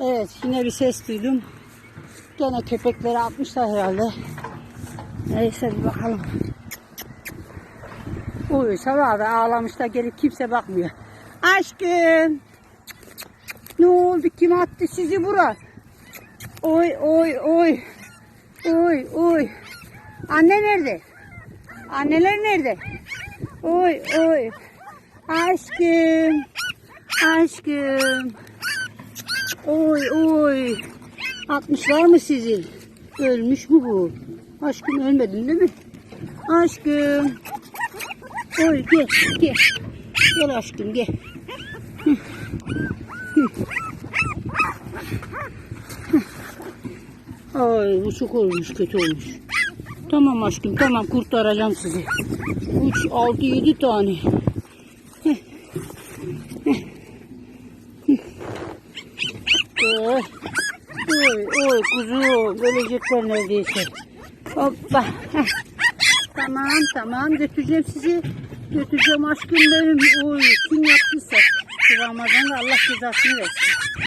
Evet yine bir ses duydum. Gene köpekleri atmışlar herhalde. Neyse bir bakalım. Uy sabah da ağlamışlar gelip kimse bakmıyor. Aşkım. Ne oldu? Kim attı sizi bura? Oy oy oy. Oy oy. Anne nerede? Anneler nerede? Oy oy. Aşkım. Aşkım. Oy oy. Atmışlar mı sizi? Ölmüş mü bu? Aşkım ölmedin değil mi? Aşkım. Oy gel gel. Gel aşkım gel. Ay bu çok olmuş kötü olmuş. Tamam aşkım tamam kurtaracağım sizi. 3, 6, 7 tane. Heh. Heh. Heh. Oy, oy, oy kuzum. Ölecekler neredeyse. Hoppa. Heh. Tamam tamam götüreceğim sizi. Götüreceğim aşkım benim. Oy kim yaptıysa. Şu Ramazan'da Allah cezasını versin.